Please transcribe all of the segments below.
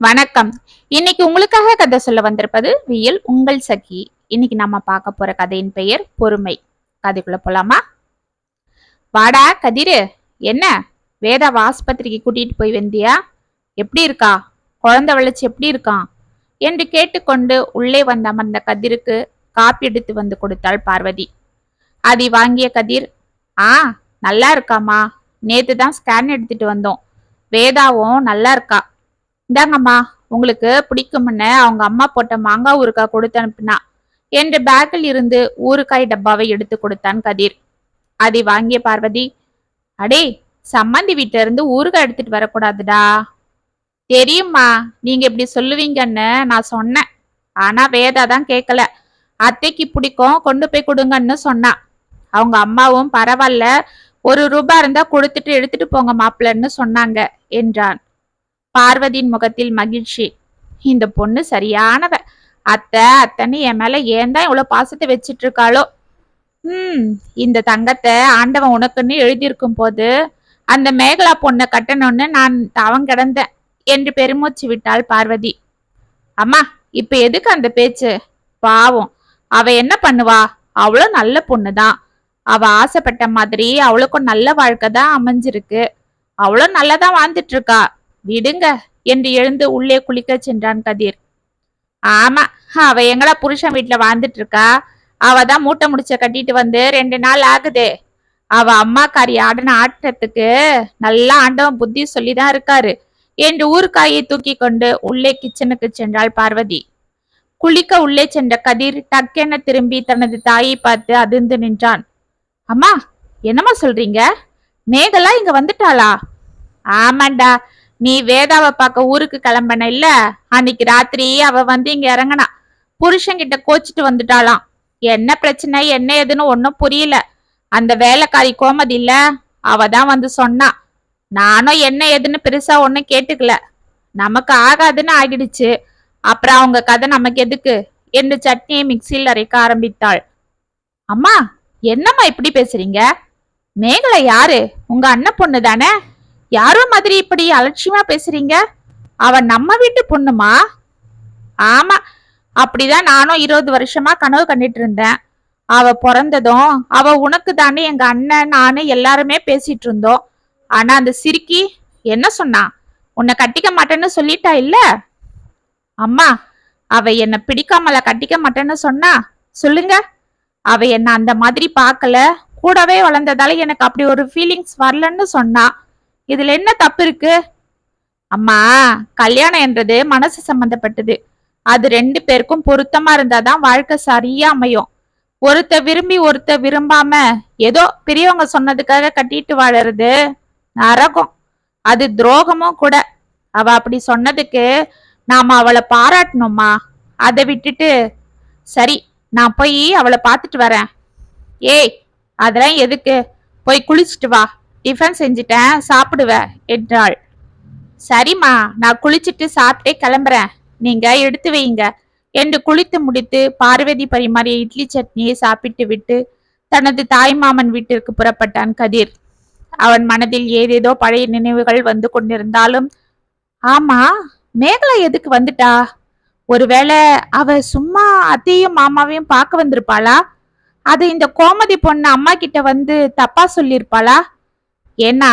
வணக்கம். இன்னைக்கு உங்களுக்காக கதை சொல்ல வந்திருப்பது வியல் உங்கள் சகி. இன்னைக்கு நம்ம பார்க்க போற கதையின் பெயர் பொறுமை. கதைக்குள்ள போலாமா? வாடா கதிரு. என்ன? வேதா ஆஸ்பத்திரிக்கு கூட்டிட்டு போய் வந்தியா? எப்படி இருக்கா? குழந்தை வளர்ச்சி எப்படி இருக்கான் என்று கேட்டுக்கொண்டு உள்ளே வந்த அமர்ந்த கதிருக்கு காப்பி எடுத்து வந்து கொடுத்தாள் பார்வதி. அதை வாங்கிய கதிர் ஆ நல்லா இருக்காம்மா. நேத்து தான் ஸ்கேன் எடுத்துட்டு வந்தோம். வேதாவும் நல்லா இருக்கா? இந்தாங்கம்மா உங்களுக்கு பிடிக்கும்னு அவங்க அம்மா போட்ட மாங்காய் ஊறுகாய் கொடுத்து அனுப்புனா. என்று பேக்கில் இருந்து ஊறுகாய் டப்பாவை எடுத்து கொடுத்தான் கதிர். அதை வாங்கிய பார்வதி அடே சம்மந்தி வீட்டுல இருந்து ஊறுகாய் எடுத்துட்டு வரக்கூடாதுடா. தெரியும்மா நீங்க இப்படி சொல்லுவீங்கன்னு நான் சொன்னேன். ஆனா வேதா தான் கேட்கல அத்தைக்கு பிடிக்கும் கொண்டு போய் கொடுங்கன்னு சொன்னா. அவங்க அம்மாவும் பரவாயில்ல ஒரு ரூபாய் இருந்தா கொடுத்துட்டு எடுத்துட்டு போங்க மாப்பிள்ளன்னு சொன்னாங்க என்றான். பார்வதியின் முகத்தில் மகிழ்ச்சி. இந்த பொண்ணு சரியானவ. அத்தை அத்தனை என் மேல ஏன் தான் இவ்வளவு பாசத்தை வச்சிட்டு இருக்காளோ ம் இந்த தங்கத்தை ஆண்டவன் உனக்குன்னு எழுதியிருக்கும் போது அந்த மேகலா பொண்ணை கட்டணும்னு நான் தவம் கிடந்தேன் என்று பெருமூச்சு விட்டாள் பார்வதி. அம்மா இப்ப எதுக்கு அந்த பேச்சு? பாவம். அவ என்ன பண்ணுவா? அவளும் நல்ல பொண்ணுதான். அவ ஆசைப்பட்ட மாதிரி அவளுக்கும் நல்ல வாழ்க்கை தான் அமைஞ்சிருக்கு. அவளும் நல்லதான் வாழ்ந்துட்டு இருக்கா. விடுங்க என்று எழுந்து உள்ளே குளிக்க சென்றான் கதிர். ஆமா அவ எங்கடா புருஷன் வீட்டுல வாழ்ந்துட்டு இருக்கா அவ தான் மூட்டை முடிச்ச கட்டிட்டு வந்து ரெண்டு நாள் ஆகுதே. அவ அம்மாக்காரி ஆடின ஆட்டத்துக்கு நல்லா ஆண்டவன் புத்தி சொல்லிதான் இருக்காரு என்று ஊருக்காயை தூக்கி கொண்டு உள்ளே கிச்சனுக்கு சென்றாள் பார்வதி. குளிக்க உள்ளே சென்ற கதிர் டக்கென திரும்பி தனது தாயை பார்த்து அதிர்ந்து நின்றான். அம்மா என்னம்மா சொல்றீங்க? மேகலா இங்க வந்துட்டாளா? ஆமாண்டா நீ வேதாவை பார்க்க ஊருக்கு கிளம்பன இல்ல? அன்னைக்கு ராத்திரி அவ வந்து இங்க இறங்கினா. புருஷன்கிட்ட கோச்சிட்டு வந்துட்டாளாம். என்ன பிரச்சனை என்ன ஏதுன்னு ஒன்னும் புரியல. அந்த வேலைக்காரி கோமதி இல்ல? அவ தான் வந்து சொன்னா. நானும் என்ன ஏதுன்னு பெருசா ஒன்னும் கேட்டுக்கல. நமக்கு ஆகாதுன்னு ஆகிடுச்சு. அப்புறம் அவங்க கதை நமக்கு எதுக்கு? என்று சட்னியை மிக்சியில் அரைக்க ஆரம்பித்தாள். அம்மா என்னம்மா இப்படி பேசுறீங்க? மேகலை யாரு? உங்க அண்ணன் பொண்ணு தானே யாரோ மாதிரி இப்படி அலட்சியமா பேசுறீங்க? அவ நம்ம வீட்டு பொண்ணுமா? ஆமா அப்படிதான் நானும் இருபது வருஷமா கனவு கண்டுட்டு இருந்தேன். அவ பிறந்ததும் அவ உனக்கு தானே எங்க அண்ணன் நானு எல்லாருமே பேசிட்டு இருந்தோம். ஆனா அந்த சிரிக்கி என்ன சொன்னா? உன்னை கட்டிக்க மாட்டேன்னு சொல்லிட்டா இல்ல? அம்மா அவ என்ன பிடிக்காமல கட்டிக்க மாட்டேன்னு சொன்னா? சொல்லுங்க. அவ என்ன அந்த மாதிரி பார்க்கல. கூடவே வளர்ந்ததால எனக்கு அப்படி ஒரு ஃபீலிங்ஸ் வரலன்னு சொன்னா. இதுல என்ன தப்பு இருக்கு? அம்மா கல்யாணம் என்றது மனசு சம்பந்தப்பட்டது. அது ரெண்டு பேருக்கும் பொருத்தமா இருந்தாதான் வாழ்க்கை சரியா அமையும். ஒருத்த விரும்பி ஒருத்த விரும்பாம ஏதோ பெரியவங்க சொன்னதுக்காக கட்டிட்டு வாழறது நரகம். அது துரோகமும் கூட. அவ அப்படி சொன்னதுக்கு நாம அவளை பாராட்டணுமா? அதை விட்டுட்டு சரி நான் போய் அவளை பார்த்துட்டு வரேன். ஏய் அதெல்லாம் எதுக்கு? போய் குளிச்சுட்டு வா. டிஃபன் செஞ்சுட்டேன் சாப்பிடுவேன் என்றாள். சரிம்மா நான் குளிச்சுட்டு சாப்பிட்டே கிளம்புறேன். நீங்க எடுத்து வைங்க என்று குளித்து முடித்து பார்வதி பரிமாறிய இட்லி சட்னியை சாப்பிட்டு விட்டு தனது தாய்மாமன் வீட்டிற்கு புறப்பட்டான் கதிர். அவன் மனதில் ஏதேதோ பழைய நினைவுகள் வந்து கொண்டிருந்தாலும் ஆமா மேகலா எதுக்கு வந்துட்டா? ஒருவேளை அவ சும்மா அத்தையும் மாமாவையும் பார்க்க வந்திருப்பாளா? அது இந்த கோமதி பொண்ணு அம்மா கிட்ட வந்து தப்பா சொல்லியிருப்பாளா? ஏன்னா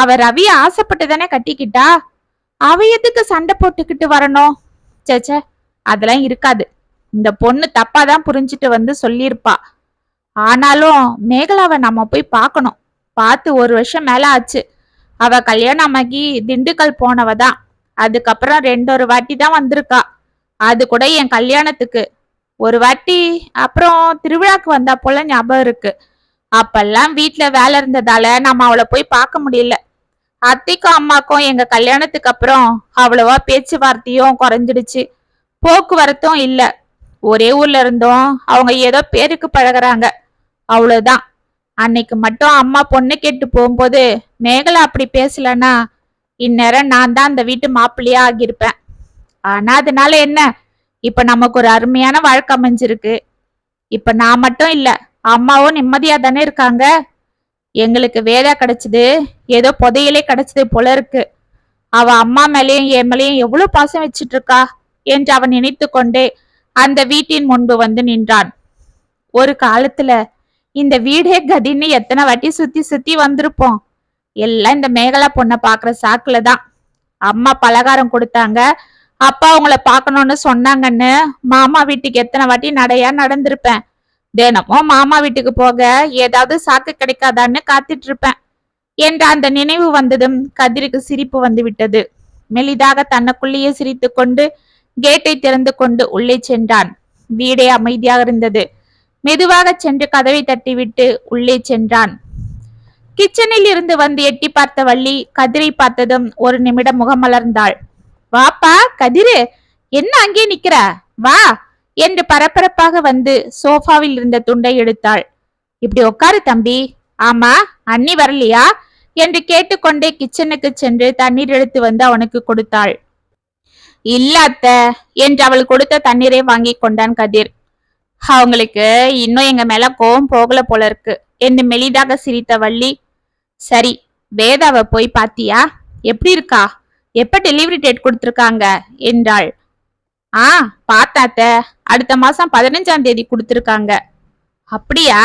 அவ ரவி ஆசைப்பட்டு தானே கட்டிக்கிட்டா? அவ எதுக்கு சண்டை போட்டுக்கிட்டு வரணும்? சேச்சே அதெல்லாம் இருக்காது. இந்த பொண்ணு தப்பா தான் புரிஞ்சுட்டு வந்து சொல்லியிருப்பா. ஆனாலும் மேகலாவை நம்ம போய் பார்க்கணும். பார்த்து ஒரு வருஷம் மேல ஆச்சு. அவ கல்யாணமாகி திண்டுக்கல் போனவ தான். அதுக்கப்புறம் ரெண்டொரு வாட்டி தான் வந்திருக்கா. அது கூட என் கல்யாணத்துக்கு. ஒரு வாட்டி அப்புறம் திருவிழாக்கு வந்தா போல ஞாபகம் இருக்கு. அப்பெல்லாம் வீட்டுல வேலை இருந்ததால நம்ம அவளை போய் பார்க்க முடியல. அத்தைக்கும் அம்மாக்கும் எங்க கல்யாணத்துக்கு அப்புறம் அவ்வளவா பேச்சுவார்த்தையும் குறைஞ்சிடுச்சு. போக்குவரத்தும் இல்ல. ஒரே ஊர்ல இருந்தோம். அவங்க ஏதோ பேருக்கு பழகுறாங்க. அவ்வளவுதான். அன்னைக்கு மட்டும் அம்மா பொண்ணு கேட்டு போகும்போது மேகலா அப்படி பேசலன்னா இந்நேரம் நான் தான் அந்த வீட்டு மாப்பிள்ளையா ஆகியிருப்பேன். ஆனா அதனால என்ன? இப்ப நமக்கு ஒரு அருமையான வாழ்க்கை அமைஞ்சிருக்கு. இப்ப நான் மட்டும் இல்லை. அம்மாவும் நிம்மதியா தானே இருக்காங்க? எங்களுக்கு வேலை கிடைச்சது. ஏதோ புதையலே கிடைச்சது போல இருக்கு. அவ அம்மா மேலேயும் என் மேலேயும் எவ்வளவு பாசம் வச்சிட்டு இருக்கா என்று அவன் நினைத்து கொண்டே அந்த வீட்டின் முன்பு வந்து நின்றான். ஒரு காலத்துல இந்த வீடே கதின்னு எத்தனை வாட்டி சுத்தி சுத்தி வந்திருப்போம். எல்லாம் இந்த மேகலா பொண்ணை பாக்குற சாக்குல தான். அம்மா பலகாரம் கொடுத்தாங்க. அப்பா உங்களை பார்க்கணும்னு சொன்னாங்கன்னு மாமா வீட்டுக்கு எத்தனை வாட்டி நடையா நடந்திருப்பேன். தினமும் மாமா வீட்டுக்கு போக ஏதாவது சாக்கு கிடைக்காதான்னு காத்துட்டு இருப்பேன் என்ற அந்த நினைவு வந்ததும் கதிருக்கு சிரிப்பு வந்து விட்டது. மெலிதாக தனக்குள்ளேயே சிரித்து கொண்டு கேட்டை திறந்து கொண்டு உள்ளே சென்றான். வீடே அமைதியாக இருந்தது. மெதுவாக சென்று கதவை தட்டிவிட்டு உள்ளே சென்றான். கிச்சனில் இருந்து வந்து எட்டி பார்த்த வள்ளி கதிரை பார்த்ததும் ஒரு நிமிடம் முகமலர்ந்தாள் வாப்பா கதிரு என்ன அங்கே நிக்கிற? வா என்று பரபரப்பாக வந்து சோஃபாவில் இருந்த துண்டை எடுத்தாள். இப்படி உட்காரு தம்பி. ஆமா அண்ணி வரலையா? என்று கேட்டுக்கொண்டே கிச்சனுக்கு சென்று தண்ணீர் எடுத்து வந்து அவனுக்கு கொடுத்தாள். இல்ல அத்த என்று அவள் கொடுத்த தண்ணீரை வாங்கி கொண்டான் கதிர். அவங்களுக்கு இன்னும் எங்க மேல கோவம் போகல போல இருக்கு என்று மெலிதாக சிரித்த வள்ளி. சரி வேதாவை போய் பாத்தியா? எப்படி இருக்கா? எப்ப டெலிவரி டேட் கொடுத்துருக்காங்க? என்றாள். ஆ பார்த்தாத்த அடுத்த மாசம் பதினஞ்சாம் தேதி கொடுத்துருக்காங்க. அப்படியா?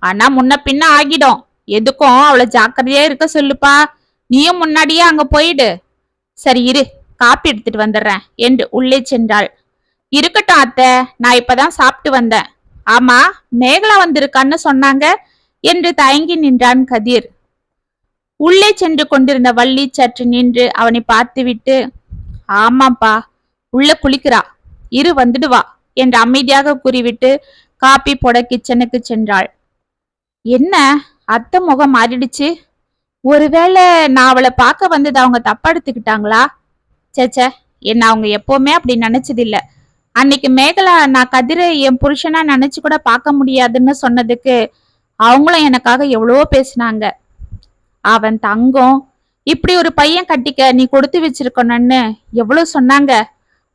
ஆனா முன்ன பின்ன ஆகிடும். எதுக்கும் அவளை ஜாக்கிரதையா இருக்க சொல்லுப்பா. நீயும் முன்னாடியே அங்க போயிடு. சரி இரு. காப்பி எடுத்துட்டு வந்துடுறேன். என்று உள்ளே சென்றாள். இருக்கட்டும் அத்தை. நான் இப்பதான் சாப்பிட்டு வந்தேன். ஆமா மேகலா வந்திருக்கான்னு சொன்னாங்க என்று தயங்கி நின்றான் கதிர். உள்ளே சென்று கொண்டிருந்த வள்ளி சற்று நின்று அவனை பார்த்துவிட்டு ஆமாப்பா உள்ள குளிக்கிறா. இரு வந்துடுவா என்று அமைதியாக கூறிவிட்டு காப்பி போட கிச்சனுக்கு சென்றாள். என்ன? அத்தை முகம் மாறிடுச்சு. ஒருவேளை நான் அவளை பார்க்க வந்தது அவங்க தப்பா எடுத்துக்கிட்டாங்களா? சேச்சே என்ன அவங்க எப்பவுமே அப்படி நினைச்சதில்ல. அன்னைக்கு மேகலா நான் கதிரை என் புருஷனா நினைச்சு கூட பார்க்க முடியாதுன்னு சொன்னதுக்கு அவங்களும் எனக்காக எவ்வளவோ பேசினாங்க. அவன் தங்கம் இப்படி ஒரு பையன் கட்டிக்க நீ கொடுத்து வச்சிருக்கணும்னு எவ்வளவு சொன்னாங்க.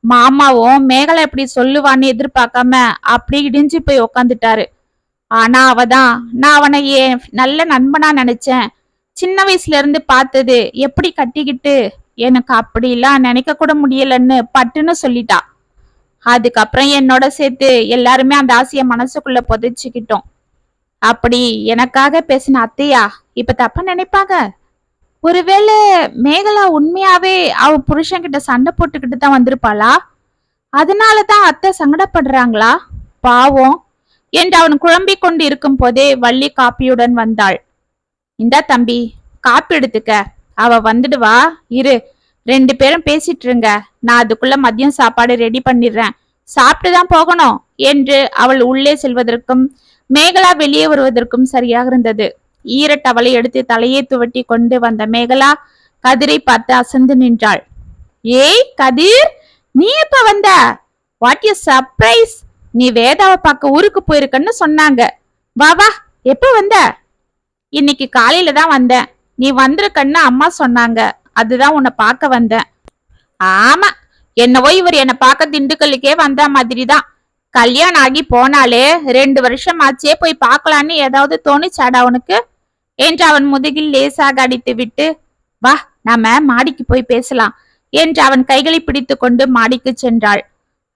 மாமாவும் மேகலை இப்படி சொல்லுவான்னு எதிர்பார்க்காம அப்படி இடிஞ்சு போய் உக்காந்துட்டாரு. ஆனா அவதான் நான் அவனை என் நல்ல நண்பனா நினைச்சேன். சின்ன வயசுல இருந்து பார்த்தது எப்படி கட்டிக்கிட்டு எனக்கு அப்படிலாம் நினைக்க கூட முடியலன்னு பட்டுன்னு சொல்லிட்டா. அதுக்கப்புறம் என்னோட சேர்த்து எல்லாருமே அந்த ஆசையை மனசுக்குள்ள புதைச்சுக்கிட்டோம். அப்படி எனக்காக பேசின அத்தையா இப்ப தப்பா நினைப்பாங்க? ஒருவேளை மேகலா உண்மையாவே அவ புருஷன்கிட்ட சண்டை போட்டுக்கிட்டு தான் வந்திருப்பாளா? அதனால தான் அத்தை சங்கடப்படுறாங்களா? பாவம். என்று அவன் குழம்பிக் கொண்டு இருக்கும் போதே வள்ளி காப்பியுடன் வந்தாள். இந்தா தம்பி காப்பி எடுத்துக்க. அவ வந்துடுவா. இரு ரெண்டு பேரும் பேசிட்டு இருங்க. நான் அதுக்குள்ள மதியம் சாப்பாடு ரெடி பண்ணிடுறேன். சாப்பிட்டு தான் போகணும். என்று அவள் உள்ளே செல்வதற்கும் மேகலா வெளியே வருவதற்கும் சரியாக இருந்தது. ஈரட்டவளை எடுத்து தலையை துவட்டி கொண்டு வந்த மேகலா கதிரை பார்த்து அசந்து நின்றாள். ஏய் கதிர் நீ எப்ப வந்த? வாட் யூ சர்ப்ரைஸ் நீ வேதாவை பார்க்க ஊருக்கு போயிருக்கன்னு சொன்னாங்க. வா வா எப்ப வந்த? இன்னைக்கு காலையில தான் வந்தேன். நீ வந்திருக்கன்னு அம்மா சொன்னாங்க. அதுதான் உன்னை பார்க்க வந்தேன். ஆமா என்னவோ இவர் என்னை பார்க்க திண்டுக்கல்லுக்கே வந்த மாதிரி தான். கல்யாணம் ஆகி போனாலே ரெண்டு வருஷம் ஆச்சே போய் பார்க்கலான்னு ஏதாவது தோணுச்சாடா உனக்கு? என்று அவன் முதுகில் லேசாக அடித்து விட்டு வா நாம மாடிக்கு போய் பேசலாம் என்று அவன் கைகளை பிடித்து கொண்டு மாடிக்கு சென்றாள்.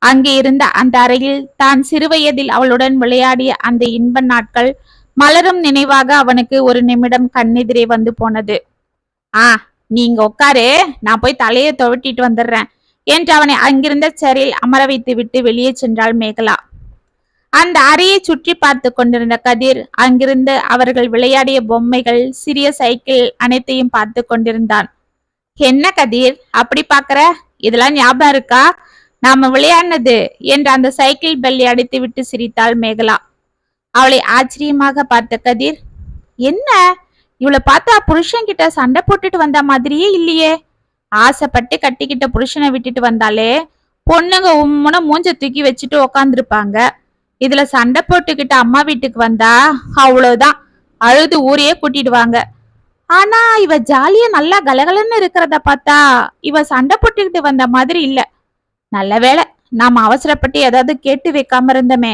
அங்கே இருந்த அந்த அறையில் தான் சிறுவயதில் அவளுடன் விளையாடிய அந்த இன்ப நாட்கள் மலரும் நினைவாக அவனுக்கு ஒரு நிமிடம் கண்ணெதிரே வந்து போனது. ஆ நீங்க உட்காரு நான் போய் தலையை துவட்டிட்டு வந்துடுறேன் என்று அவனை அங்கிருந்த சேரில் அமர வைத்து விட்டு வெளியே சென்றாள் மேகலா. அந்த அறையை சுற்றி பார்த்து கொண்டிருந்த கதிர் அங்கிருந்து அவர்கள் விளையாடிய பொம்மைகள் சிறிய சைக்கிள் அனைத்தையும் பார்த்து கொண்டிருந்தான். என்ன கதிர் அப்படி பாக்குற இதெல்லாம் ஞாபகம் இருக்கா? நாம விளையாடினது என்று அந்த சைக்கிள் பெல்லி அடித்து விட்டு சிரித்தாள் மேகலா. அவளை ஆச்சரியமாக பார்த்த கதிர் என்ன? இவளை பார்த்தா புருஷன் கிட்ட சண்டை போட்டுட்டு வந்த மாதிரியே இல்லையே. ஆசைப்பட்டு கட்டிக்கிட்ட புருஷனை விட்டுட்டு வந்தாலே பொண்ணுங்க உம்முன மூஞ்ச தூக்கி வச்சுட்டு உக்காந்துருப்பாங்க. இதுல சண்டை போட்டுக்கிட்டு அம்மா வீட்டுக்கு வந்தா அவ்வளவுதான். அழுது ஊரையே கூட்டிடுவாங்க. ஆனா இவ ஜாலியா நல்லா கலகலன்னு இருக்கிறத பார்த்தா இவ சண்டை போட்டுக்கிட்டு வந்த மாதிரி இல்ல. நல்ல வேளை நாம் அவசரப்பட்டு ஏதாவது கேட்டு வைக்காம இருந்தமே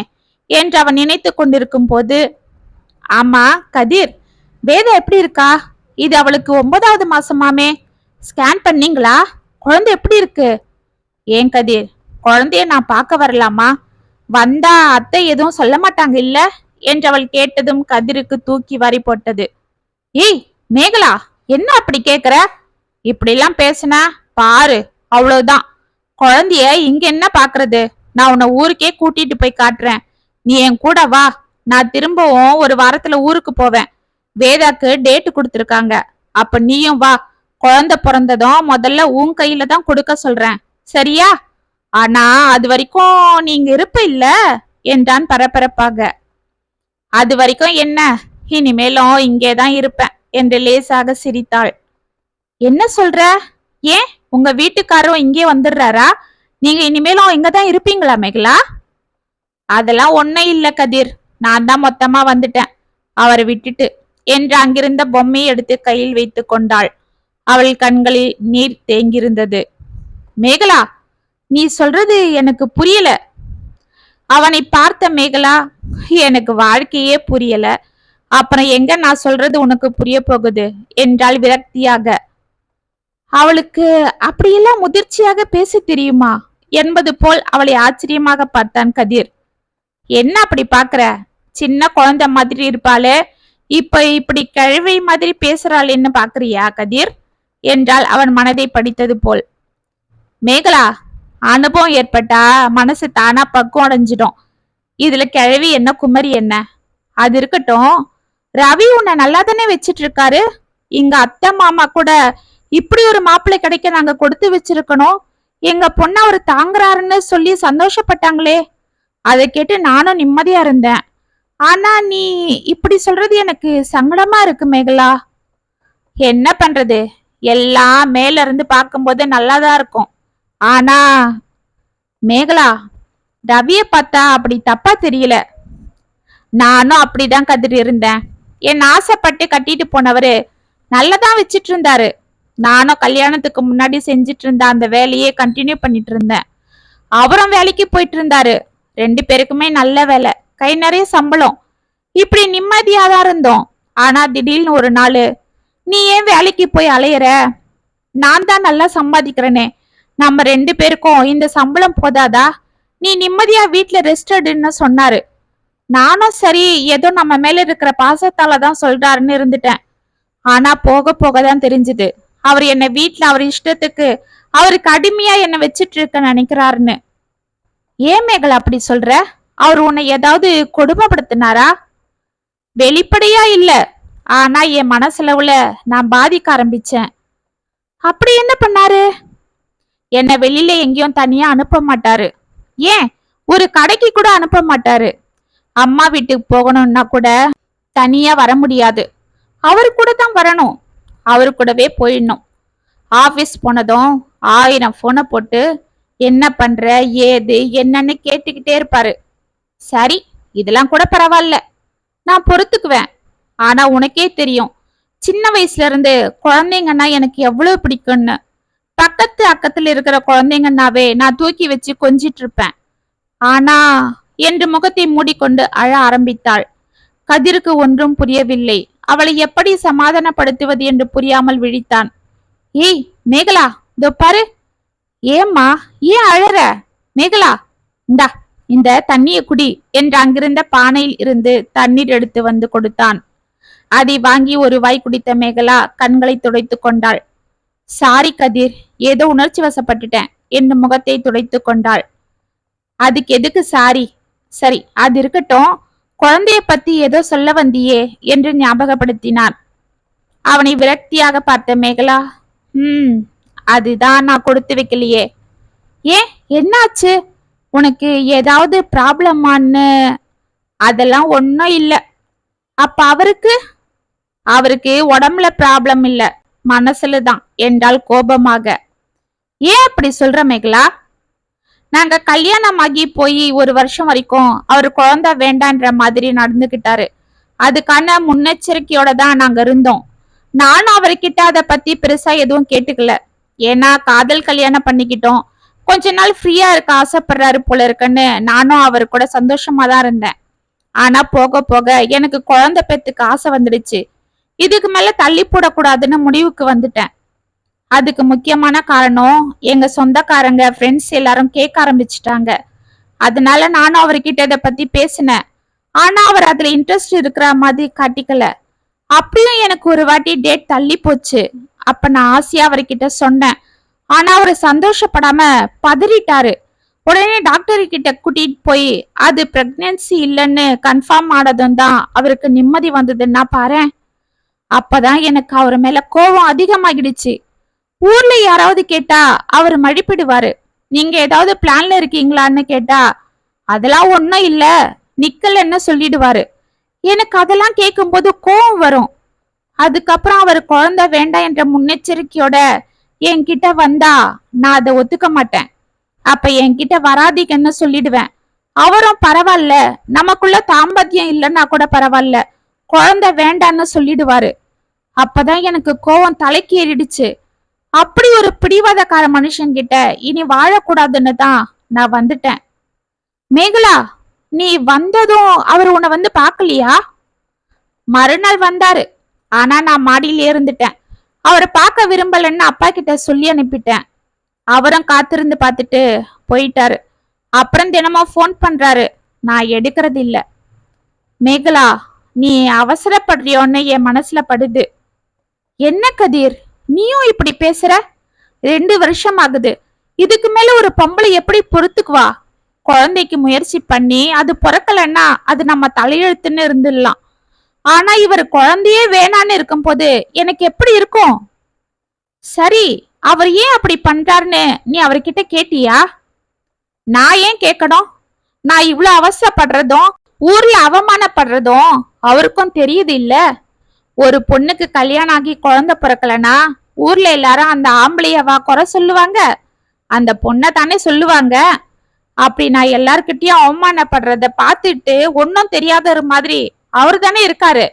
என்று அவன் நினைத்து கொண்டிருக்கும் போது ஆமா கதிர் வேதா எப்படி இருக்கா? இது அவளுக்கு ஒன்பதாவது மாசமாமே. ஸ்கேன் பண்ணீங்களா? குழந்தை எப்படி இருக்கு? ஏன் கதிர் குழந்தைய நான் பார்க்க வரலாமா? வந்தா அத்தை எதுவும் சொல்ல மாட்டாங்க இல்ல? என்றவள் கேட்டதும் கதிருக்கு தூக்கி வாரி போட்டது. ஏய் மேகலா என்ன அப்படி கேக்குற? இப்படிலாம் பேசுன பாரு அவ்வளவுதான். குழந்தைய இங்க என்ன பாக்குறது? நான் உன்னை ஊருக்கே கூட்டிட்டு போய் காட்டுறேன். நீ என் கூட வா. நான் திரும்பவும் ஒரு வாரத்துல ஊருக்கு போவேன். வேதாக்கு டேட்டு கொடுத்துருக்காங்க. அப்ப நீயும் வா. குழந்தை பிறந்ததும் முதல்ல உன் கையில தான் கொடுக்க சொல்றேன். சரியா? ஆனா அது வரைக்கும் நீங்க இருப்ப இல்ல என்றான் பரபரப்பாக. அது வரைக்கும் என்ன? இனிமேலும் இங்கேதான் இருப்பேன் என்று லேசாக சிரித்தாள். என்ன சொல்ற? ஏன்? உங்க வீட்டுக்காரரும் இங்கே வந்துடுறாரா? நீங்க இனிமேலும் இங்கதான் இருப்பீங்களா மேகலா? அதெல்லாம் ஒன்னும் இல்ல கதிர். நான் தான் மொத்தமா வந்துட்டேன். அவரை விட்டுட்டு என்று அங்கிருந்த பொம்மையை எடுத்து கையில் வைத்து கொண்டாள். அவள் கண்களில் நீர் தேங்கியிருந்தது. மேகலா நீ சொல்றது எனக்கு புரியல. அவனை பார்த்த மேகலா எனக்கு வாழ்க்கையே புரியல. அப்புறம் எங்க நான் சொல்றது உனக்கு புரிய போகுது? என்றால் விரக்தியாக. அவளுக்கு அப்படியெல்லாம் முதிர்ச்சியாக பேச தெரியுமா? என்பது போல் அவளை ஆச்சரியமாக பார்த்தான் கதிர். என்ன அப்படி பாக்குற சின்ன குழந்தை மாதிரி இருப்பாளே. இப்ப இப்படி கழுவை மாதிரி பேசுறாளேன்னு பாக்குறியா கதிர்? என்றால் அவன் மனதை படித்தது போல். மேகலா அனுபவம் ஏற்பட்டா மனசு தானா பக்குவம் அடைஞ்சிடும். இதுல கிழவி என்ன குமரி என்ன? அது இருக்கட்டும். ரவி உன்னை நல்லா தானே வச்சிட்டு இருக்காரு எங்க அத்தை மாமா கூட இப்படி ஒரு மாப்பிள்ளை கிடைக்க நாங்க கொடுத்து வச்சிருக்கணும். எங்க பொண்ண அவர் தாங்குறாருன்னு சொல்லி சந்தோஷப்பட்டாங்களே. அதை கேட்டு நானும் நிம்மதியா இருந்தேன். ஆனா நீ இப்படி சொல்றது எனக்கு சங்கடமா இருக்கு மேகலா. என்ன பண்றது? எல்லாம் மேல இருந்து பார்க்கும்போது நல்லாதான் இருக்கும். ஆனா மேகலா ரவிய பார்த்தா அப்படி தப்பா தெரியல. நானும் அப்படிதான் கதிர் இருந்தேன். என் ஆசைப்பட்டு கட்டிட்டு போனவரு நல்லதான் வச்சிட்டு இருந்தாரு நானும் கல்யாணத்துக்கு முன்னாடி செஞ்சிட்டு இருந்த அந்த வேலையே கண்டினியூ பண்ணிட்டு இருந்தேன் அவரும் வேலைக்கு போயிட்டு இருந்தாரு ரெண்டு பேருக்குமே நல்ல வேலை. கை நிறைய சம்பளம். இப்படி நிம்மதியா தான் இருந்தோம். ஆனா திடீர்னு ஒரு நாள் நீ ஏன் வேலைக்கு போய் அலையிற? நான் தான் நல்லா சம்பாதிக்கிறேனே. நம்ம ரெண்டு பேருக்கும் இந்த சம்பளம் போதாதா? நீ நிம்மதியா வீட்டுல ரெஸ்ட் எடுன்னு சொன்னாரு. நானும் சரி ஏதோ நம்ம மேல இருக்கிற பாசத்தால தான் சொல்றாருன்னு இருந்துட்டேன். ஆனா போக போக தான் தெரிஞ்சுது. அவர் என்னை வீட்டுல அவர் இஷ்டத்துக்கு அவருக்கு அடிமையா என்ன வச்சிட்டு இருக்க நினைக்கிறாருன்னு. ஏன் மேகல் அப்படி சொல்ற? அவர் உன்னை ஏதாவது கொடுமைப்படுத்தினாரா? வெளிப்படையா இல்ல. ஆனா என் மனசுலவுல நான் பாதிக்க ஆரம்பிச்சேன். அப்படி என்ன பண்ணாரு? என்னை வெளியில எங்கேயும் தனியா அனுப்ப மாட்டாரு. ஏன்? ஒரு கடைக்கு கூட அனுப்ப மாட்டாரு. அம்மா வீட்டுக்கு போகணும்னா கூட தனியா வர முடியாது. அவர் கூட தான் வரணும். அவரு கூடவே போயிடணும். ஆபீஸ் போனதும் ஆயிரம் போனை போட்டு என்ன பண்ற? ஏது? என்னன்னு கேட்டுக்கிட்டே இருப்பாரு. சரி இதெல்லாம் கூட பரவாயில்ல. நான் பொறுத்துக்குவேன். ஆனா உனக்கே தெரியும். சின்ன வயசுல இருந்து குழந்தைங்கன்னா எனக்கு எவ்வளவு பிடிக்கும்னு. பக்கத்து அக்கத்துல இருக்கிற குழந்தைங்கன்னாவே நான் தூக்கி வச்சு கொஞ்சிட்டு இருப்பேன் ஆனா என்று முகத்தை மூடிக்கொண்டு அழ ஆரம்பித்தாள். கதிருக்கு ஒன்றும் புரியவில்லை. அவளை எப்படி சமாதானப்படுத்துவது என்று புரியாமல் விழித்தான். ஏய் மேகலா இதோ பாரு. ஏம்மா ஏன் அழற? மேகலா இந்தா இந்த தண்ணிய குடி என்று அங்கிருந்த பானையில் இருந்து தண்ணீர் எடுத்து வந்து கொடுத்தான். அதை வாங்கி ஒரு வாய் குடித்த மேகலா கண்களை துடைத்து கொண்டாள். சாரி கதிர் ஏதோ உணர்ச்சி வசப்பட்டுட்டேன். என்று முகத்தை துடைத்து கொண்டாள். அதுக்கு எதுக்கு சாரி? சரி அது இருக்கட்டும். குழந்தைய பத்தி ஏதோ சொல்ல வந்தியே என்று ஞாபகப்படுத்தினான். அவனை விரக்தியாக பார்த்த மேகலா ம் அதுதான் நான் கொடுத்து வைக்கலையே. ஏன் என்னாச்சு? உனக்கு ஏதாவது ப்ராப்ளமான்னு? அதெல்லாம் ஒன்றும் இல்லை. அப்ப அவருக்கு? அவருக்கு உடம்புல ப்ராப்ளம் இல்லை. மனசுல தான் என்றால் கோபமாக. ஏன் அப்படி சொல்ற மேகலா? நாங்க கல்யாணம் ஆகி போய் ஒரு வருஷம் வரைக்கும் அவர் குழந்தை வேண்டான்ற மாதிரி நடந்துகிட்டாரு. அதுக்கான முன்னெச்சரிக்கையோட தான் நாங்க இருந்தோம். நானும் அவர்கிட்ட அதை பத்தி பெருசா எதுவும் கேட்டுக்கல. ஏன்னா காதல் கல்யாணம் பண்ணிக்கிட்டோம். கொஞ்ச நாள் ஃப்ரீயா இருக்க ஆசைப்படுறாரு போல இருக்குன்னு நானும் அவர் கூட சந்தோஷமா தான் இருந்தேன். ஆனா போக போக எனக்கு குழந்தை பெத்துக்கு ஆசை வந்துடுச்சு. இதுக்கு மேல தள்ளி போடக்கூடாதுன்னு முடிவுக்கு வந்துட்டேன். அதுக்கு முக்கியமான காரணம் எங்க சொந்தக்காரங்க ஃப்ரெண்ட்ஸ் எல்லாரும் கேட்க ஆரம்பிச்சிட்டாங்க. அதனால நானும் அவர்கிட்ட இதை பத்தி பேசினேன். ஆனா அவர் அதுல இன்ட்ரெஸ்ட் இருக்கிற மாதிரி காட்டிக்கல. அப்படியும் எனக்கு ஒரு வாட்டி டேட் தள்ளி போச்சு. அப்ப நான் ஆசையா அவர்கிட்ட சொன்னேன். ஆனா அவர் சந்தோஷப்படாம பதறிட்டாரு. உடனே டாக்டர் கிட்ட கூட்டிட்டு போய் அது பிரெக்னன்சி இல்லைன்னு கன்ஃபார்ம் ஆனதும் தான் அவருக்கு நிம்மதி வந்ததுன்னா பாரு அப்பதான் எனக்கு அவர் மேல கோபம் அதிகமாகிடுச்சு. ஊர்ல யாராவது கேட்டா அவர் மழிப்பிடுவாரு நீங்க ஏதாவது பிளான்ல இருக்கீங்களான்னு கேட்டா அதெல்லாம் ஒன்றும் இல்ல நிக்கலன்னு சொல்லிடுவாரு. எனக்கு அதெல்லாம் கேட்கும்போது கோவம் வரும். அதுக்கப்புறம் அவர் குழந்தை வேண்டாம் என்ற முன்னெச்சரிக்கையோட என்கிட்ட வந்தா நான் அதை ஒத்துக்க மாட்டேன். அப்ப என்கிட்ட வராதீங்கன்னு சொல்லிடுவேன். அவரும் பரவாயில்ல நமக்குள்ள தாம்பத்தியம் இல்லைன்னா கூட பரவாயில்ல. குழந்தை வேண்டான்னு சொல்லிடுவாரு. அப்பதான் எனக்கு கோவம் தலைக்கு ஏறிடுச்சு. அப்படி ஒரு பிடிவாதக்கார மனுஷன்கிட்ட இனி வாழக்கூடாதுன்னு தான் நான் வந்துட்டேன். மேகலா நீ வந்ததும் அவர் உன்னை வந்து பார்க்கலையா? மறுநாள் வந்தாரு. ஆனா நான் மாடியில இருந்துட்டேன். அவரை பார்க்க விரும்பலன்னு அப்பா கிட்ட சொல்லி அனுப்பிட்டேன். அவரும் காத்திருந்து பார்த்துட்டு போயிட்டாரு. அப்புறம் தினமும் ஃபோன் பண்றாரு. நான் எடுக்கிறது இல்லை. மேகலா நீ அவசரப்படுறியோன்னு என் மனசுல படுது. என்ன கதிர்? நீயும் இப்படி பேசுற? ரெண்டு வருஷம் ஆகுது. இதுக்கு மேல ஒரு பொம்பளை எப்படி பொறுத்துக்குவா? குழந்தைக்கு முயற்சி பண்ணி அது பிறக்கலன்னா அது நம்ம தலையெழுத்துன்னு இருந்துடலாம். ஆனா இவர் குழந்தையே வேணான்னு இருக்கும்போது எனக்கு எப்படி இருக்கும்? சரி அவர் ஏன் அப்படி பண்றாருன்னு நீ அவர்கிட்ட கேட்டியா? நான் ஏன் கேட்கணும்? நான் இவ்வளவு அவசரப்படுறதும் ஊர்ல அவமானப்படுறதும் அவருக்கும் தெரியுது இல்லை? ஒரு பொண்ணுக்கு கல்யாணம் ஆகி குழந்தை பிறக்கலனா ஊர்ல எல்லாரும் அந்த ஆம்பளையவா குறை சொல்லுவாங்க. அந்த பொண்ணை தானே சொல்லுவாங்க. அப்படி நான் எல்லார்கிட்டயும் அவமானப்படுறத பார்த்துட்டு ஒன்னும் தெரியாத ஒரு மாதிரி அவர் தானே இருக்காரு.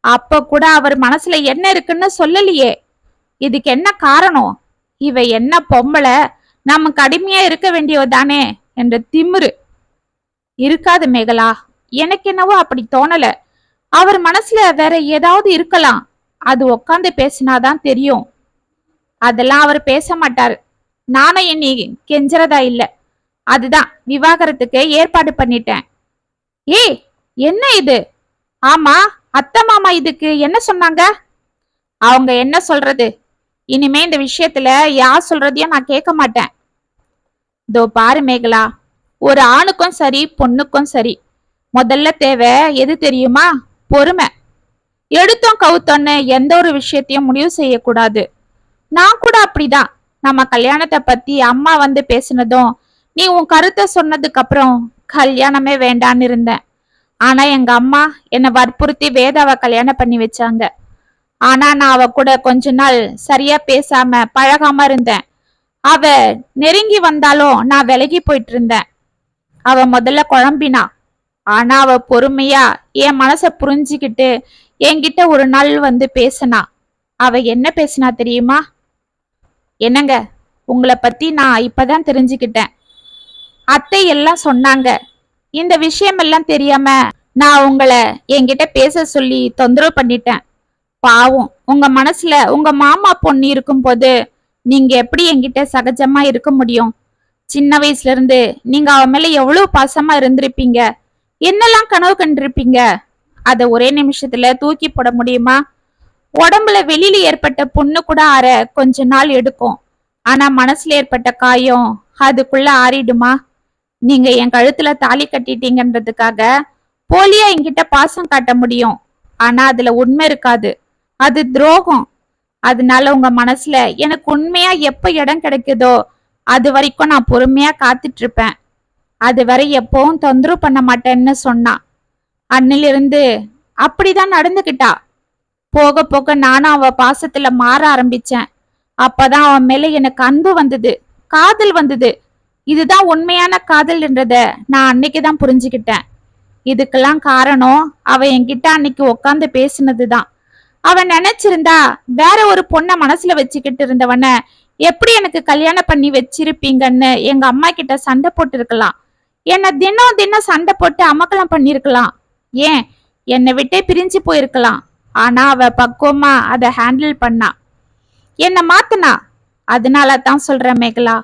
அப்ப கூட அவர் மனசுல என்ன இருக்குன்னு சொல்லலையே. இதுக்கு என்ன காரணம்? இவ என்ன பொம்பளை? நம்ம கடுமையா இருக்க வேண்டியவ தானே என்ற திமிரு. இருக்காது மேகலா. எனக்கு என்னவோ அப்படி தோணல. அவர் மனசுல வேற ஏதாவது இருக்கலாம். அது உக்காந்து பேசினாதான் தெரியும். அதெல்லாம் அவர் பேச மாட்டாரு. நானும் என்னை கெஞ்சறதா இல்ல. அதுதான் விவாகரத்துக்கு ஏற்பாடு பண்ணிட்டேன். ஏய் என்ன இது? ஆமா அத்தை மாமா இதுக்கு என்ன சொன்னாங்க? அவங்க என்ன சொல்றது? இனிமே இந்த விஷயத்துல யார் சொல்றதையும் நான் கேட்க மாட்டேன். இதோ பாரு மேகலா ஒரு ஆணுக்கும் சரி பொண்ணுக்கும் சரி முதல்ல தேவை எது தெரியுமா? பொறுமை. எடுத்தோம் கவுத்தோன்னு எந்த ஒரு விஷயத்தையும் முடிவு செய்யக்கூடாது. நான் கூட அப்படிதான். நம்ம கல்யாணத்தை பத்தி அம்மா வந்து பேசினதும் நீ உன் கருத்தை சொன்னதுக்கு அப்புறம் கல்யாணமே வேண்டான்னு இருந்தேன். ஆனா எங்க அம்மா என்னை வற்புறுத்தி வேதாவை கல்யாணம் பண்ணி வச்சாங்க. ஆனா நான் அவ கூட கொஞ்ச நாள் சரியா பேசாம பழகாம இருந்தேன். அவ நெருங்கி வந்தாலும் நான் விலகி போயிட்டு இருந்தேன். அவ முதல்ல குழம்பினா ஆனா அவ பொறுமையா என் மனச புரிஞ்சுக்கிட்டு என்கிட்ட ஒரு நாள் வந்து பேசினா அவ என்ன பேசினா தெரியுமா? என்னங்க உங்களை பத்தி நான் இப்பதான் தெரிஞ்சுக்கிட்டேன். அத்தை எல்லாம் சொன்னாங்க இந்த விஷயமெல்லாம் தெரியாம நான் உங்களை என்கிட்ட பேச சொல்லி தொந்தரவு பண்ணிட்டேன். பாவம் உங்க மனசுல உங்க மாமா பொண்ணு இருக்கும் போது நீங்க எப்படி என்கிட்ட சகஜமா இருக்க முடியும்? சின்ன வயசுல இருந்து நீங்க அவ மேல எவ்வளவு பாசமா இருந்திருப்பீங்க? என்னெல்லாம் கனவு கண்டிருப்பீங்க? அதை ஒரே நிமிஷத்துல தூக்கி போட முடியுமா? உடம்புல வெளியில ஏற்பட்ட புண்ணு கூட ஆற கொஞ்ச நாள் எடுக்கும். ஆனா மனசுல ஏற்பட்ட காயம் அதுக்குள்ள ஆறிடுமா? நீங்க என் கழுத்துல தாலி கட்டிட்டீங்கன்றதுக்காக போலியா என்கிட்ட பாசம் காட்ட முடியும். ஆனா அதுல உண்மை இருக்காது. அது துரோகம். அதனால உங்க மனசுல எனக்கு உண்மையா எப்ப இடம் கிடைக்குதோ அது வரைக்கும் நான் பொறுமையா காத்துட்டு இருப்பேன். அது வரை எப்பவும் தொந்தரவு பண்ண மாட்டேன்னு சொன்னா. அன்னிலிருந்து அப்படிதான் நடந்துகிட்டா. போக போக நானும் அவ பாசத்துல மாற ஆரம்பிச்சேன். அப்பதான் அவன் மேல எனக்கு அன்பு வந்தது காதல் வந்தது. இதுதான் உண்மையான காதல் என்றத நான் அன்னைக்குதான் புரிஞ்சுக்கிட்டேன் இதுக்கெல்லாம் காரணம் அவ என்கிட்ட அன்னைக்கு உட்காந்து பேசினதுதான். அவன் நினைச்சிருந்தா வேற ஒரு பொண்ணை மனசுல வச்சுக்கிட்டு இருந்தவன எப்படி எனக்கு கல்யாணம் பண்ணி வச்சிருப்பீங்கன்னு எங்க அம்மா கிட்ட சண்டை போட்டிருக்கலாம். என்னை தினம் தினம் சண்டை போட்டு அமக்கலம் பண்ணிருக்கலாம். ஏன்? என்னை விட்டே பிரிஞ்சு போயிருக்கலாம். ஆனா அவ பக்குவமா அதை ஹேண்டில் பண்ணா. என்னை மாத்தினா? அதனால தான் சொல்றேன் மேகலா.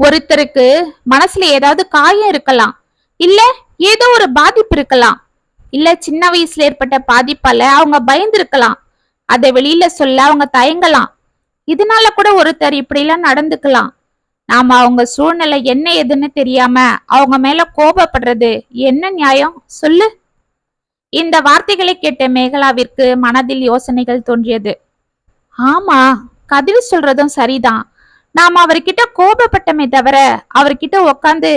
ஒருத்தருக்கு மனசுல ஏதாவது காயம் இருக்கலாம். இல்ல ஏதோ ஒரு பாதிப்பு இருக்கலாம். இல்ல சின்ன வயசுல ஏற்பட்ட பாதிப்பால அவங்க பயந்துருக்கலாம். அதை வெளியில சொல்ல அவங்க தயங்கலாம். இதனால கூட ஒருத்தர் இப்படிலாம் நடந்துக்கலாம். நாம அவங்க சூழ்நிலை என்ன ஏதுன்னு தெரியாம அவங்க மேல கோபப்படுறது என்ன நியாயம்? சொல்லு. இந்த வார்த்தைகளை கேட்ட மேகலாவிற்கு மனதில் யோசனைகள் தோன்றியது. ஆமா கதிர் சொல்றதும் சரிதான். நாம அவர்கிட்ட கோபப்பட்டமே தவிர அவர்கிட்ட உக்காந்து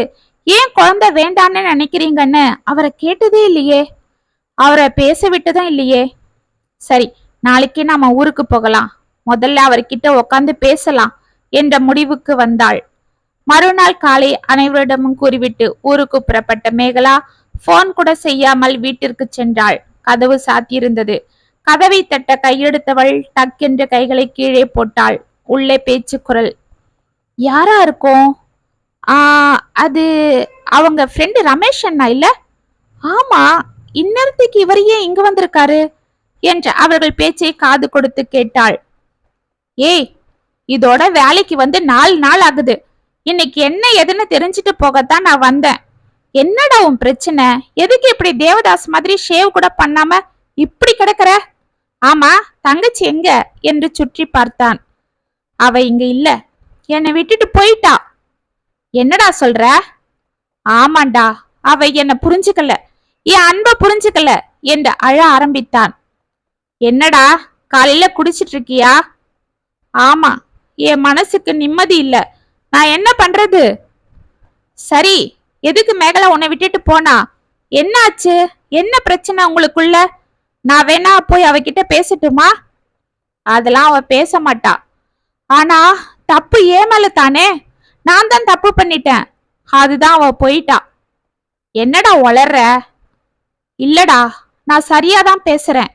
ஏன் குழந்தை வேண்டான்னு நினைக்கிறீங்கன்னு அவரை கேட்டதே இல்லையே. அவரை பேச விட்டுதான் இல்லையே. சரி நாளைக்கு நாம ஊருக்கு போகலாம். முதல்ல அவர்கிட்ட உக்காந்து பேசலாம். என்ற முடிவுக்கு வந்தாள். மறுநாள் காலை அனைவரிடமும் கூறிவிட்டு ஊருக்கு புறப்பட்ட மேகலா போன் கூட செய்யாமல் வீட்டிற்கு சென்றாள். கதவு சாத்தியிருந்தது. கதவை தட்ட கையெடுத்தவள் டக்கென்று கைகளை கீழே போட்டாள். உள்ளே பேச்சு குரல். யாரா இருக்கும்? ஆ அது அவங்க ஃப்ரெண்டு ரமேஷ் அண்ணா இல்ல? ஆமா இந்நேரத்துக்கு இவர் ஏன் இங்க வந்திருக்காரு? என்று அவர்கள் பேச்சை காது கொடுத்து கேட்டாள். ஏய் இதோட வேலைக்கு வந்து நாலு நாள் ஆகுது. இன்னைக்கு என்ன எதுன்னு தெரிஞ்சுட்டு போகத்தான் நான் வந்தேன். என்னடா உன் பிரச்சனை? எதுக்கு இப்படி தேவதாஸ் மாதிரி ஷேவ் கூட பண்ணாம இப்படி கிடக்குற? ஆமா தங்கச்சி எங்க? என்று சுற்றி பார்த்தான். அவ இங்க இல்ல. என்னை விட்டுட்டு போயிட்டா. என்னடா சொல்ற? ஆமாண்டா அவ என்ன புரிஞ்சுக்கல. என் அன்ப புரிஞ்சுக்கல என்று அழ ஆரம்பித்தான். என்னடா காலையில குடிச்சிட்டு இருக்கியா? ஆமா என் மனசுக்கு நிம்மதி இல்லை. நான் என்ன பண்றது? சரி எதுக்கு மேகலா உன்னை விட்டுட்டு போனா? என்னாச்சு? என்ன பிரச்சனை உங்களுக்குள்ள? நான் வேணா போய் அவகிட்ட பேசட்டுமா? அதெல்லாம் அவ பேச மாட்டா. ஆனா தப்பு ஏமல தானே? நான் தான் தப்பு பண்ணிட்டேன். அதுதான் அவ போயிட்டா. என்னடா வளர்ற இல்லடா நான் சரியா தான் பேசுறேன்.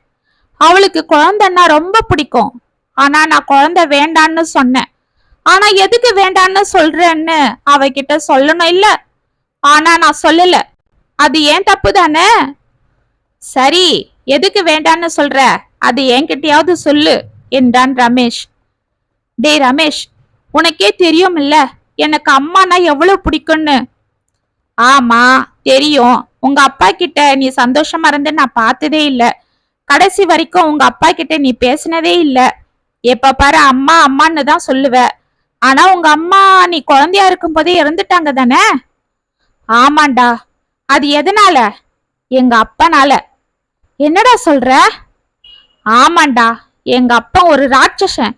அவளுக்கு குழந்தைன்னா ரொம்ப பிடிக்கும். ஆனா நான் குழந்தை வேண்டான்னு சொன்னேன். ஆனா எதுக்கு வேண்டான்னு சொல்றேன்னு அவகிட்ட சொல்லணும் இல்ல. ஆனா நான் சொல்லல. அது ஏன் தப்பு தானே? சரி எதுக்கு வேண்டான்னு சொல்ற? அது என்கிட்டயாவது சொல்லு என்றான் ரமேஷ். டேய் ரமேஷ் உனக்கே தெரியும் இல்ல எனக்கு அம்மானா எவ்வளவு பிடிக்கும்னு. ஆமா தெரியும். உங்க அப்பா கிட்ட நீ சந்தோஷமா இருந்து நான் பார்த்ததே இல்ல. கடைசி வரைக்கும் உங்க அப்பா கிட்ட நீ பேசினதே இல்லை. எப்ப பாரு அம்மா அம்மான்னு தான் சொல்லுவ. ஆனா உங்க அம்மா நீ குழந்தையா இருக்கும் போதே இறந்துட்டாங்க தானே? ஆமாண்டா. அது எதனால? எங்க அப்பனால. என்னடா சொல்ற? ஆமாண்டா. எங்க அப்பா ஒரு ராட்சசன்.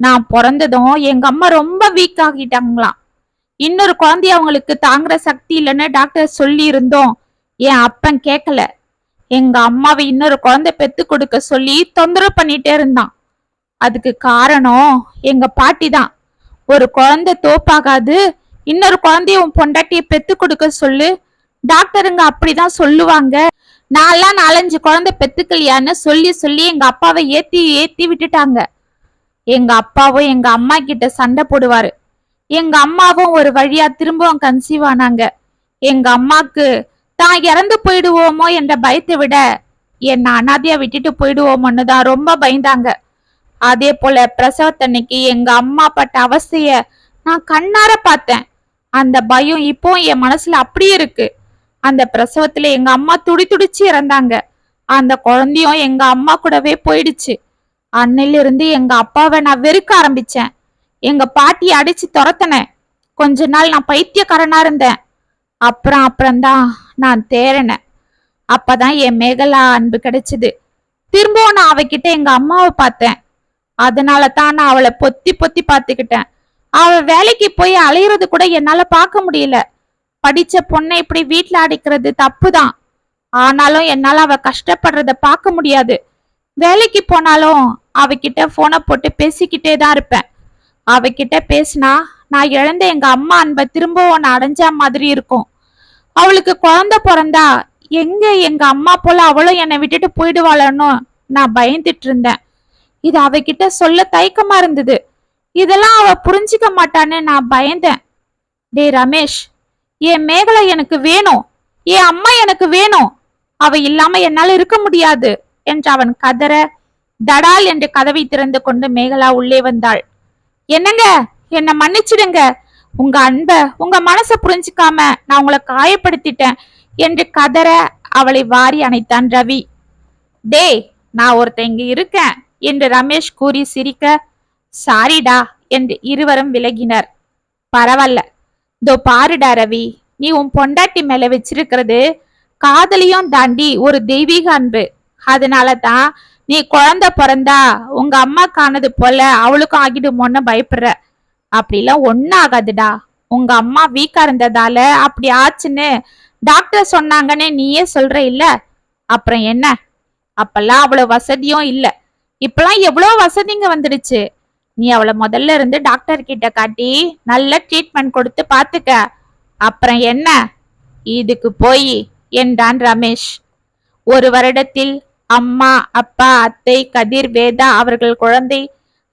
நான் பிறந்ததும் எங்க அம்மா ரொம்ப வீக் ஆகிட்டாங்களாம். இன்னொரு குழந்தைய அவங்களுக்கு தாங்குற சக்தி இல்லைன்னு டாக்டர் சொல்லி இருந்தோம் என் அப்பன் கேட்கல எங்க அம்மாவை இன்னொரு குழந்தை பெத்து கொடுக்க சொல்லி தொந்தரவு பண்ணிட்டே இருந்தான். அதுக்கு காரணம் எங்க பாட்டி தான் ஒரு குழந்தை தோப்பாகாது இன்னொரு குழந்தைய உன் பொண்டாட்டிய பெத்து கொடுக்க சொல்லு. டாக்டருங்க அப்படிதான் சொல்லுவாங்க. நான்லாம் நாலஞ்சு குழந்தை பெத்துக்கலையான்னு சொல்லி சொல்லி எங்க அப்பாவை ஏத்தி ஏத்தி விட்டுட்டாங்க. எங்க அப்பாவும் எங்க அம்மா கிட்ட சண்டை போடுவாரு. எங்க அம்மாவும் ஒரு வழியா திரும்பவும் கன்சீவ் ஆனாங்க. எங்க அம்மாக்கு தான் இறந்து போயிடுவோமோ என்ற பயத்தை விட என்னை அனாதையா விட்டுட்டு போயிடுவோமோன்னு தான் ரொம்ப பயந்தாங்க. அதே போல பிரசவத்தன்னைக்கு எங்க அம்மா பட்ட அவஸ்தைய நான் கண்ணார பார்த்தேன். அந்த பயம் இப்போ என் மனசுல அப்படியே இருக்கு. அந்த பிரசவத்துல எங்க அம்மா துடி துடிச்சு இறந்தாங்க. அந்த குழந்தையும் எங்க அம்மா கூடவே போயிடுச்சு. அன்னையில இருந்து எங்க அப்பாவை நான் வெறுக்க ஆரம்பிச்சேன். எங்க பாட்டியை அடிச்சு துரத்தினேன். கொஞ்ச நாள் நான் பைத்தியக்காரனா இருந்தேன். அப்புறம் அப்புறம்தான் நான் தேறினேன். அப்பதான் என் மேகலா அன்பு கிடைச்சது. திரும்பவும் நான் அவகிட்ட எங்க அம்மாவை பார்த்தேன். அதனால தான் நான் அவளை பொத்தி பொத்தி பார்த்துக்கிட்டேன். அவ வேலைக்கு போய் அலையிறது கூட என்னால பார்க்க முடியல. படிச்ச பொண்ணை இப்படி வீட்ல அடிக்கிறது தப்புதான். ஆனாலும் என்னால அவ கஷ்டப்படுறத பார்க்க முடியாது. வேலைக்கு போனாலும் அவகிட்ட போனை போட்டு பேசிக்கிட்டே தான் இருப்பேன். அவகிட்ட பேசினா நான் இழந்த எங்க அம்மா அன்பை திரும்பவும் நான் அடைஞ்ச மாதிரி இருக்கும். அவளுக்கு குழந்தை பிறந்தா எங்க எங்க அம்மா போல அவளும் என்னை விட்டுட்டு போயிடுவாளன்னு நான் பயந்துட்டு இருந்தேன். இது அவகிட்ட சொல்ல தயக்கமா இருந்தது. இதெல்லாம் அவ புரிஞ்சுக்க மாட்டான்னு நான் பயந்தேன். டே ரமேஷ் என் மேகலை எனக்கு வேணும். என் அம்மா எனக்கு வேணும். அவ இல்லாம என்னால இருக்க முடியாது என்று அவன் கதற தடால் என்று கதவை திறந்து கொண்டு மேகலா உள்ளே வந்தாள். என்னங்க? என்ன மன்னிச்சிடுங்க. உங்க அன்ப உங்க மனச புரிஞ்சுக்காம நான் உங்களை காயப்படுத்திட்டேன் என்று கதற அவளை வாரி அணைத்தான் ரவி. டே நான் ஒருத்தன் இங்க இருக்கேன். என்று ரமேஷ் கூறி சிரிக்க சாரிடா என்று இருவரும் விலகினர். பரவாயில்ல இதோ பாருடா ரவி நீ உன் பொண்டாட்டி மேல வச்சிருக்கிறது காதலியும் தாண்டி ஒரு தெய்வீக அன்பு. அதனால தான் நீ குழந்தை பிறந்தா உங்க அம்மா காணது போல அவளுக்கும் ஆகிடுமோன்னு பயப்படுற. அப்படிலாம் ஒன்னும் ஆகாதுடா. உங்க அம்மா வீக்கா இருந்ததால அப்படி ஆச்சுன்னு டாக்டர் சொன்னாங்கன்னு நீயே சொல்ற இல்ல? அப்புறம் என்ன? அப்பெல்லாம் அவ்வளவு வசதியும் இல்லை. இப்பெல்லாம் எவ்வளவு வசதிங்க வந்துடுச்சு. நீ அவளை முதல்ல இருந்து டாக்டர் கிட்ட காட்டி நல்ல ட்ரீட்மெண்ட் கொடுத்து பார்த்துக்க. அப்புறம் என்ன? இதுக்கு போய் என்றான் ரமேஷ். ஒரு வருடத்தில் அம்மா அப்பா அத்தை கதிர் வேதா அவர்கள் குழந்தை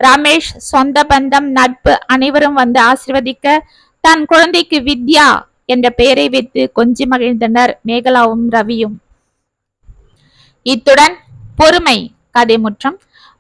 ரமேஷ் சொந்த பந்தம் நட்பு அனைவரும் வந்து ஆசிர்வதிக்க தன் குழந்தைக்கு வித்யா என்ற பெயரை வைத்து கொஞ்சி மகிழ்ந்தனர் மேகலாவும் ரவியும். இத்துடன் பொறுமை கதை முற்றம்